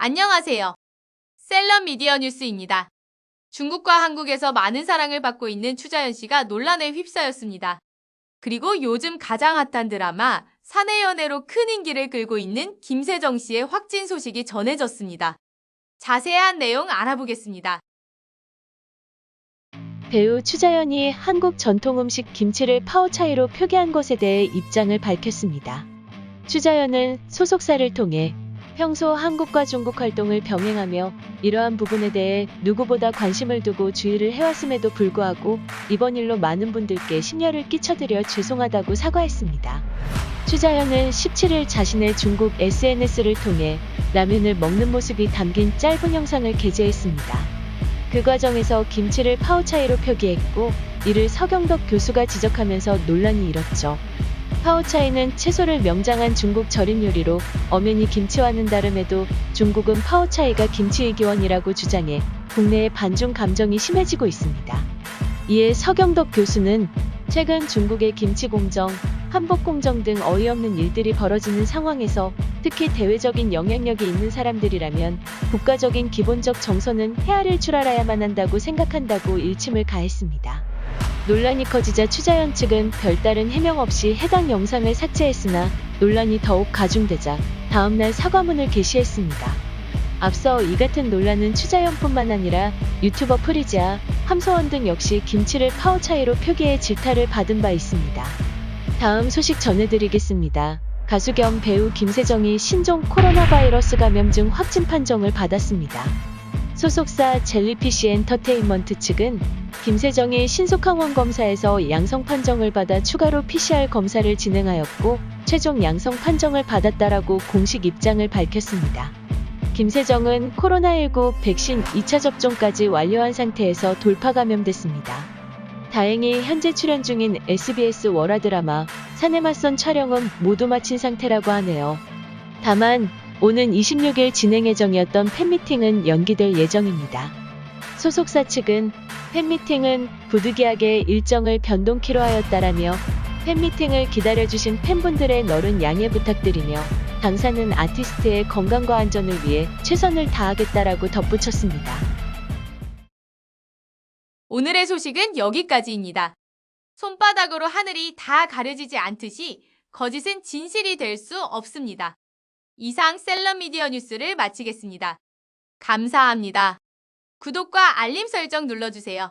안녕하세요. 셀럽 미디어 뉴스입니다. 중국과 한국에서 많은 사랑을 받고 있는 추자연 씨가 논란에 휩싸였습니다. 그리고 요즘 가장 핫한 드라마 사내 연애로 큰 인기를 끌고 있는 김세정 씨의 확진 소식이 전해졌습니다. 자세한 내용 알아보겠습니다. 배우 추자연이 한국 전통 음식 김치를 파워차이로 표기한 것에 대해 입장을 밝혔습니다. 추자연은 소속사를 통해 평소 한국과 중국 활동을 병행하며 이러한 부분에 대해 누구보다 관심을 두고 주의를 해왔음에도 불구하고 이번 일로 많은 분들께 심려를 끼쳐드려 죄송하다고 사과했습니다. 추자연은 17일 자신의 중국 SNS를 통해 라면을 먹는 모습이 담긴 짧은 영상을 게재했습니다. 그 과정에서 김치를 파우차이로 표기했고 이를 서경덕 교수가 지적하면서 논란이 일었죠. 파우차이는 채소를 명장한 중국 절임 요리로 엄연히 김치와는 다름에도 중국은 파우차이가 김치의 기원이라고 주장해 국내의 반중 감정이 심해지고 있습니다. 이에 서경덕 교수는 최근 중국의 김치 공정, 한복 공정 등 어이없는 일들이 벌어지는 상황에서 특히 대외적인 영향력이 있는 사람들이라면 국가적인 기본적 정서는 헤아릴 줄 알아야만 한다고 생각한다고 일침을 가했습니다. 논란이 커지자 추자연 측은 별다른 해명 없이 해당 영상을 삭제했으나 논란이 더욱 가중되자 다음날 사과문을 게시했습니다. 앞서 이 같은 논란은 추자연뿐만 아니라 유튜버 프리지아, 함소원 등 역시 김치를 파워차이로 표기해 질타를 받은 바 있습니다. 다음 소식 전해드리겠습니다. 가수 겸 배우 김세정이 신종 코로나 바이러스 감염증 확진 판정을 받았습니다. 소속사 젤리피쉬 엔터테인먼트 측은 김세정이 신속항원 검사에서 양성 판정을 받아 추가로 PCR 검사를 진행하였고 최종 양성 판정을 받았다라고 공식 입장을 밝혔습니다. 김세정은 코로나19 백신 2차 접종까지 완료한 상태에서 돌파 감염됐습니다. 다행히 현재 출연 중인 SBS 월화 드라마 산에 맞선 촬영은 모두 마친 상태라고 하네요. 다만 오는 26일 진행 예정이었던 팬미팅은 연기될 예정입니다. 소속사 측은 팬미팅은 부득이하게 일정을 변동키로 하였다라며 팬미팅을 기다려주신 팬분들의 너른 양해 부탁드리며 당사는 아티스트의 건강과 안전을 위해 최선을 다하겠다라고 덧붙였습니다. 오늘의 소식은 여기까지입니다. 손바닥으로 하늘이 다 가려지지 않듯이 거짓은 진실이 될 수 없습니다. 이상 셀럽 미디어 뉴스를 마치겠습니다. 감사합니다. 구독과 알림 설정 눌러주세요.